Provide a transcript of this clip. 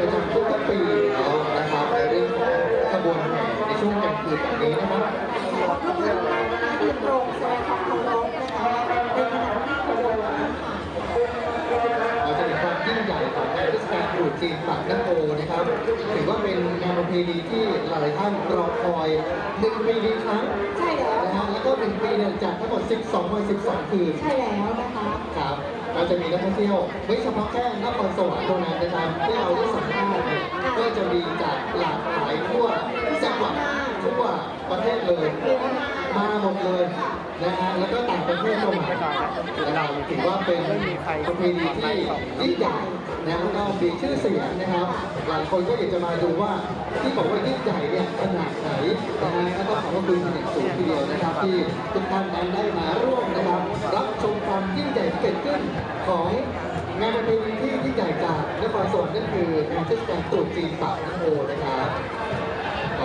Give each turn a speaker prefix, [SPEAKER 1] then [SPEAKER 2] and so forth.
[SPEAKER 1] ประจำทุกปีแล้วนะครับในเรื่องของขบวนแห่ในช่วงกลางคืนแบบนี้นะครับ
[SPEAKER 2] ก็คือการยืนตรงแสดงความเรพนะคะในขณะที่ขบวนผ่าน
[SPEAKER 1] เราจะเห็นความยิ่งใหญ่ของเทศกาลตรุษจีนปากน้ำโพนะครับถือว่าเป็นงานประเพณีที่หลายท่านรอคอยหนึ่งปีมีครั้ง
[SPEAKER 2] ใช่แล้ว
[SPEAKER 1] นะฮะแล้วก็หนึ่งปีเนี่ยจัดทั้งหมด 12 วัน 12 คืน
[SPEAKER 2] ใช่แล้วนะคะ
[SPEAKER 1] ครับเราจะมีนักท่องเที่ยวไม่เฉพาะแค่นครสวรรค์ ที่เราได้สัมภาษณ์เนี่ยก็จะมีจากหลากหลายทั่วจังหวัดทั่วประเทศเลย
[SPEAKER 2] มา
[SPEAKER 1] หมดเลยนะฮะแล้วก็ต่างประเทศก็มานะครับถือว่าเป็นประเพณีที่ยิ่งใหญ่นะแล้วก็มีชื่อเสียงนะครับ หลายคนก็อยากจะมาดูว่าที่บอกว่ายิ่งใหญ่เนี่ยขนาดไหนนะฮะก็ต้องขอบพระคุณเป็นอย่างสูงทีเดียวนะครับ ที่ทุกท่านนั้นได้มาร่วมนะครับ รับชมความยิ่งใหญ่ที่เกิดขึ้นของงานประเพณี ก็คืองานเทศกาลตรุษจีนปากน้ำโพนะครับ